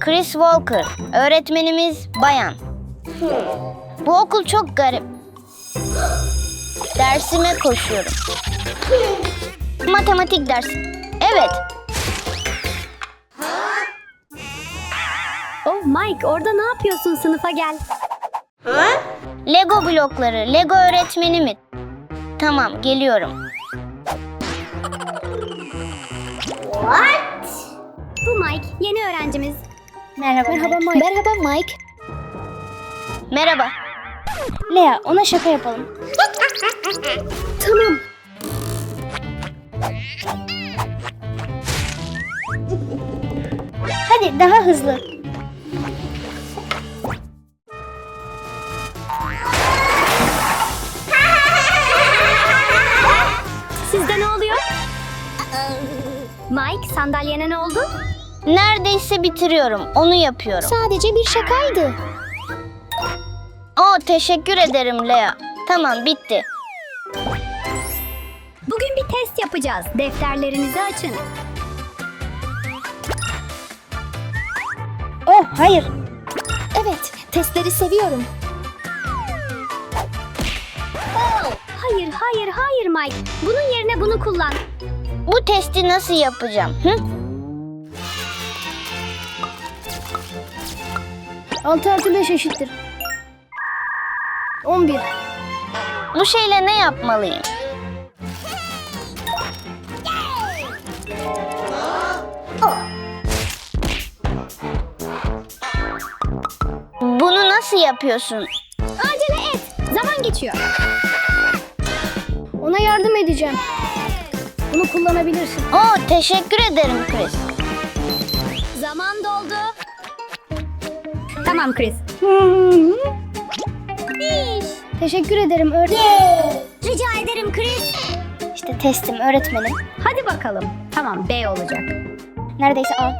Chris Walker. Öğretmenimiz Bayan. Bu okul çok garip. Dersime koşuyorum. Matematik dersi. Evet, Oh Mike orada ne yapıyorsun sınıfa gel. Lego blokları. Lego öğretmeni mi? Tamam, geliyorum. Bu Mike yeni öğrencimiz. Merhaba. Merhaba Mike. Merhaba Mike. Merhaba. Lea ona şaka yapalım. tamam. Hadi daha hızlı. Sizde ne oluyor? Mike sandalyene ne oldu? Neredeyse bitiriyorum. Onu yapıyorum. Sadece bir şakaydı. Oo, teşekkür ederim Lea. Tamam, bitti. Bugün bir test yapacağız. Defterlerinizi açın. Oh hayır. Evet testleri seviyorum. Hayır, hayır, hayır Mike. Bunun yerine bunu kullan. Bu testi nasıl yapacağım? Hı? 6 artı 5 eşittir. 11. Bu şeyle ne yapmalıyım? Bunu nasıl yapıyorsun? Acele et. Zaman geçiyor. Ona yardım edeceğim. Bunu kullanabilirsin. Oo, teşekkür ederim Chris. Tamam Chris. Teşekkür ederim öğretmenim. Rica ederim Chris. İşte testim öğretmenim. Hadi bakalım. Tamam B olacak. Neredeyse A.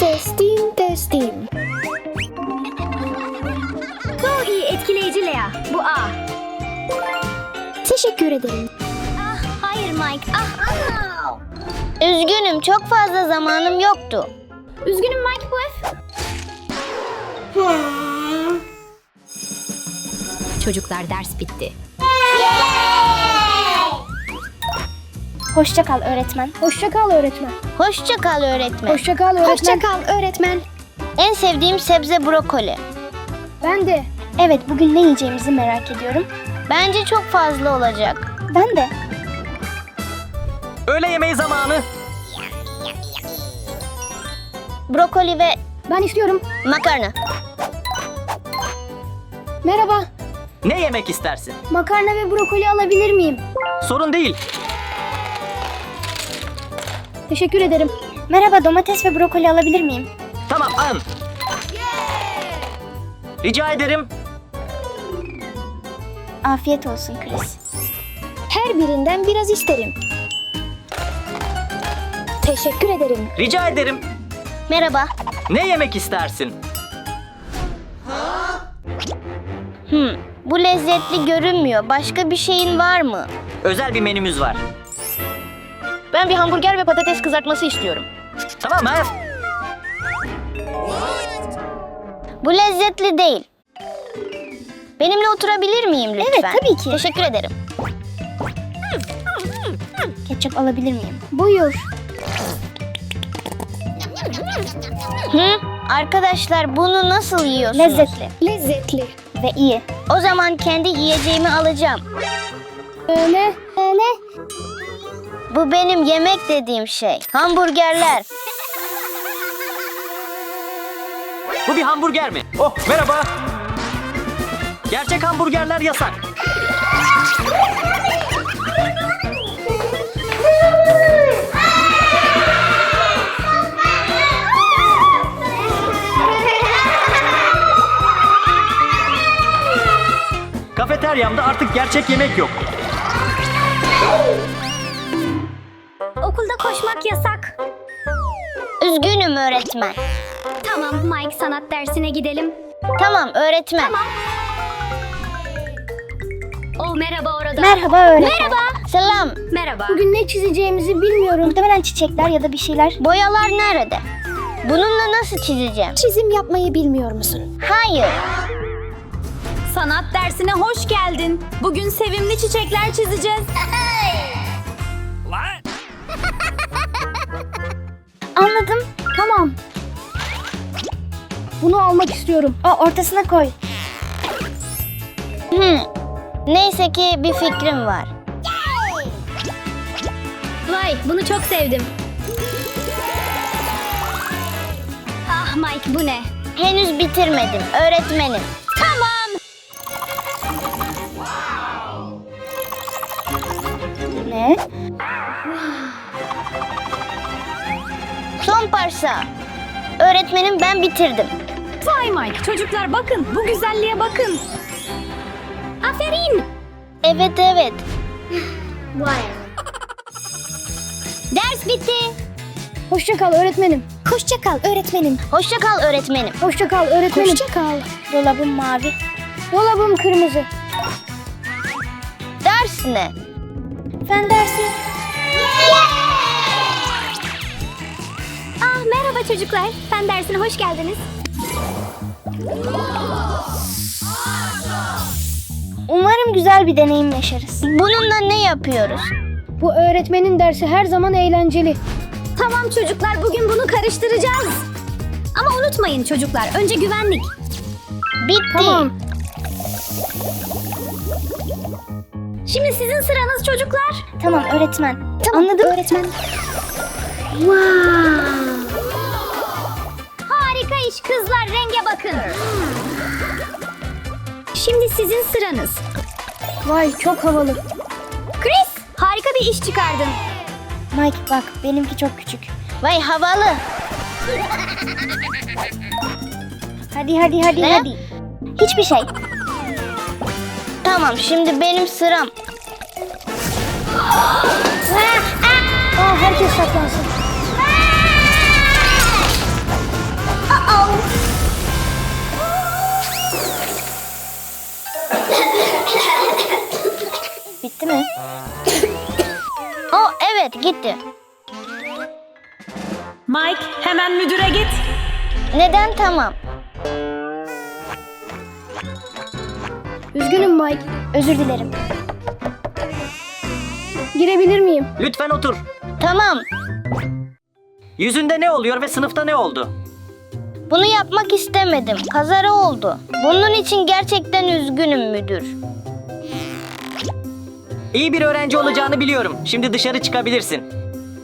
Testim testim. Bu iyi etkileyici Lea. Bu A. Teşekkür ederim. Ah hayır Mike. Ah ah. Üzgünüm, çok fazla zamanım yoktu. Üzgünüm Mike bu F. Çocuklar ders bitti. Hoşça kal öğretmen. Hoşça kal öğretmen. Hoşça kal öğretmen. Hoşça kal öğretmen. Hoşça kal öğretmen. En sevdiğim sebze brokoli. Ben de. Evet bugün ne yiyeceğimizi merak ediyorum. Bence çok fazla olacak. Ben de. Öğle yemeği zamanı. Brokoli ve Ben istiyorum. makarna. Merhaba. Ne yemek istersin? Makarna ve brokoli alabilir miyim? Sorun değil. Teşekkür ederim. Merhaba domates ve brokoli alabilir miyim? Tamam alın. Rica ederim. Afiyet olsun Chris. Her birinden biraz isterim. Teşekkür ederim. Rica ederim. Merhaba. Ne yemek istersin? Hmm, bu lezzetli görünmüyor. Başka bir şeyin var mı? Özel bir menümüz var. Ben bir hamburger ve patates kızartması istiyorum. Tamam ha? Bu lezzetli değil. Benimle oturabilir miyim lütfen? Evet, tabii ki. Teşekkür ederim. Ketçap alabilir miyim? Buyur. Hı? Arkadaşlar bunu nasıl yiyorsunuz? Lezzetli. Lezzetli. Ve iyi. O zaman kendi yiyeceğimi alacağım. Öyle. Öyle. Bu benim yemek dediğim şey. Hamburgerler. Bu bir hamburger mi? Oh merhaba. Gerçek hamburgerler yasak. Kafeteryamda artık gerçek yemek yok. Okulda koşmak yasak. Üzgünüm öğretmen. Tamam Mike sanat dersine gidelim. Tamam öğretmen. Tamam. Oh merhaba orada. Merhaba öğretmen. Merhaba. Selam. Merhaba. Bugün ne çizeceğimizi bilmiyorum. Muhtemelen çiçekler ya da bir şeyler. Boyalar nerede? Bununla nasıl çizeceğim? Çizim yapmayı bilmiyor musun? Hayır. Sanat dersine hoş geldin. Bugün sevimli çiçekler çizeceğiz. Anladım. Tamam. Bunu almak istiyorum. Aa, ortasına koy. Hmm. Neyse ki bir fikrim var. Vay bunu çok sevdim. Ah Mike bu ne? Henüz bitirmedim. Öğretmenim. Ne? Son parça. Öğretmenim ben bitirdim. Vay Mike çocuklar bakın bu güzelliğe bakın. Aferin. Evet evet. Vay. Ders bitti. Hoşça kal öğretmenim. Hoşça kal öğretmenim. Hoşça kal öğretmenim. Hoşça kal öğretmenim. Hoşça kal. Dolabım mavi. Dolabım kırmızı. Ders ne? Fen dersi. Ah merhaba çocuklar. Fen dersine hoş geldiniz. Umarım güzel bir deneyim yaşarız. Bununla ne yapıyoruz? Bu öğretmenin dersi her zaman eğlenceli. Tamam çocuklar bugün bunu karıştıracağız. Ama unutmayın çocuklar önce güvenlik. Bitti. Tamam. Şimdi sizin sıranız çocuklar. Tamam öğretmen. Anladım öğretmen. Harika iş kızlar renge bakın. Şimdi sizin sıranız. Vay çok havalı. Chris harika bir iş çıkardın. Mike bak benimki çok küçük. Vay havalı. Hadi hadi hadi Ne? hadi. Hiçbir şey. Tamam şimdi benim sıram. Aa herkes saklansın. Bitti mi? oh evet gitti. Mike hemen müdüre git. Neden tamam? Üzgünüm Mike. Özür dilerim. Girebilir miyim? Lütfen otur. Tamam. Yüzünde ne oluyor ve sınıfta ne oldu? Bunu yapmak istemedim. Kazara oldu. Bunun için gerçekten üzgünüm müdür. İyi bir öğrenci olacağını biliyorum. Şimdi dışarı çıkabilirsin.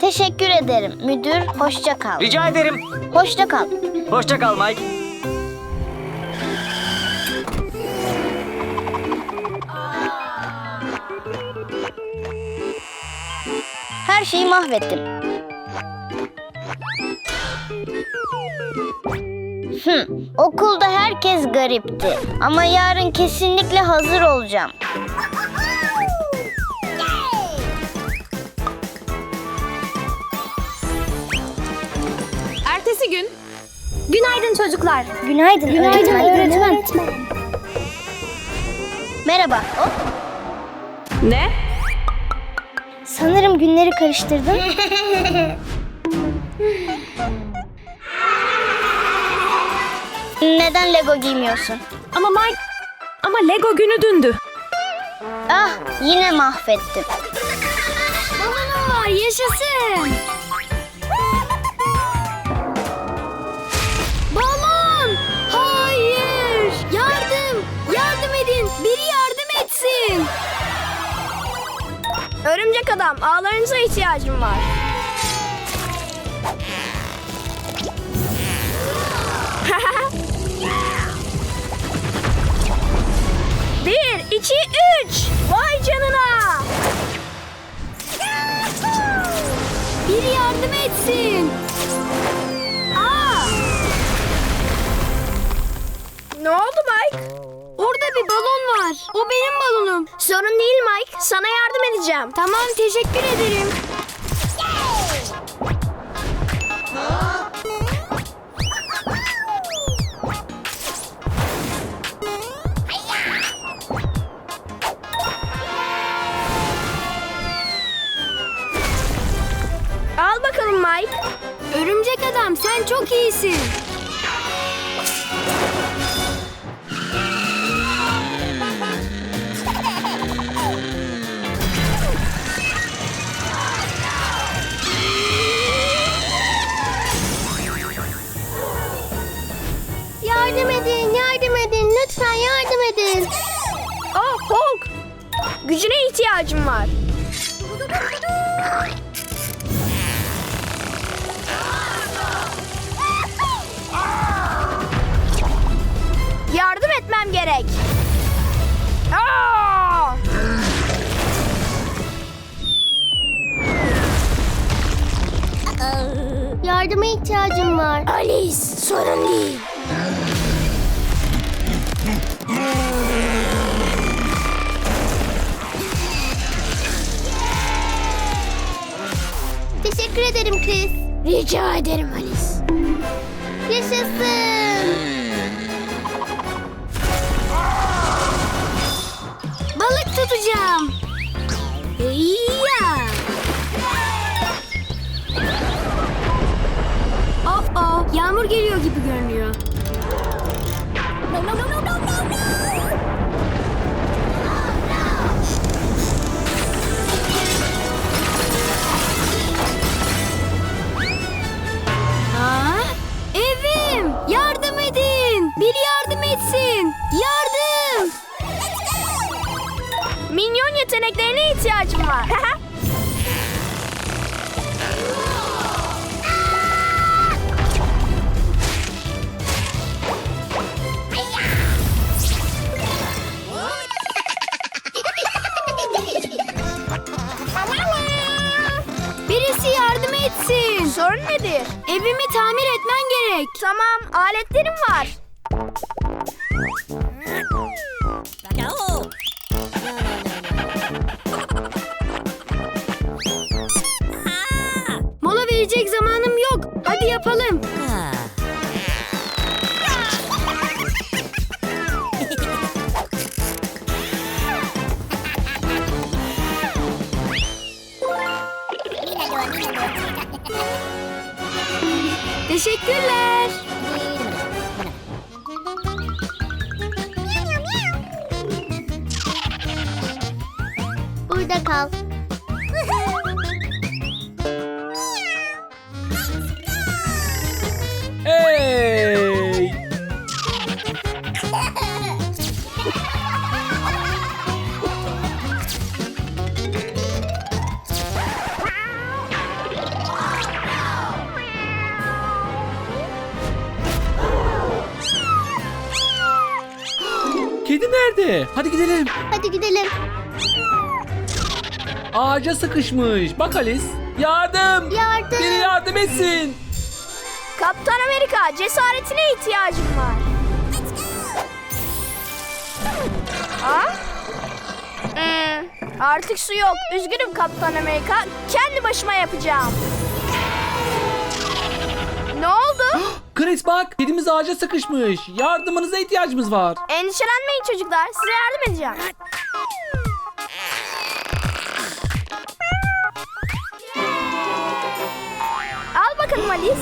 Teşekkür ederim müdür. Hoşça kal. Rica ederim. Hoşça kal. Hoşça kal Mike. Her şeyi mahvettim. Hı, okulda herkes garipti. Ama yarın kesinlikle hazır olacağım. Ertesi gün Günaydın çocuklar. Günaydın, öğretmen. öğretmen. Merhaba. Hop. Ne? Sanırım günleri karıştırdım. Neden Lego giymiyorsun? Ama Mike ama Lego günü dündü. Ah yine mahvettim. Balonu yaşasın. Balon! Hayır! Yardım! Yardım edin! Biri yardım etsin! Örümcek adam, ağlarınıza ihtiyacım var. Bir, iki, üç. Vay canına. Biri yardım etsin! Aa! Ne oldu Mike? Orada bir balon var. O benim balonum. Sorun değil Mike. Sana yardım edeceğim. Tamam teşekkür ederim. Al bakalım Mike. Örümcek adam sen çok iyisin. Gücüne ihtiyacım var. Yardım etmem gerek. Aa! Yardıma ihtiyacım var. Alice sorun değil. Rica ederim Alice. Yaşasın. Balık tutacağım. İya. Oh oh, yağmur geliyor gibi görünüyor. No, no, no, no. дитячого. Yapalım. Teşekkürler. Burada kal. Kedi nerede? Hadi gidelim. Hadi gidelim. Ağaca sıkışmış. Bak Alice. Yardım. Yardım. Biri yardım etsin. Kaptan Amerika cesaretine ihtiyacım var. Ha? Hmm, artık su yok. Üzgünüm Kaptan Amerika. Kendi başıma yapacağım. Chris bak. Kedimiz ağaca sıkışmış. Yardımınıza ihtiyacımız var. Endişelenmeyin çocuklar. Size yardım edeceğim. Al bakalım Alice.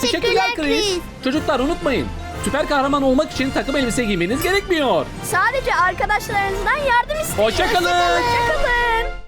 Teşekkürler Chris. Çocuklar unutmayın. Süper kahraman olmak için takım elbise giymeniz gerekmiyor. Sadece arkadaşlarınızdan yardım isteyin. Hoşça kalın. Hoşça kalın.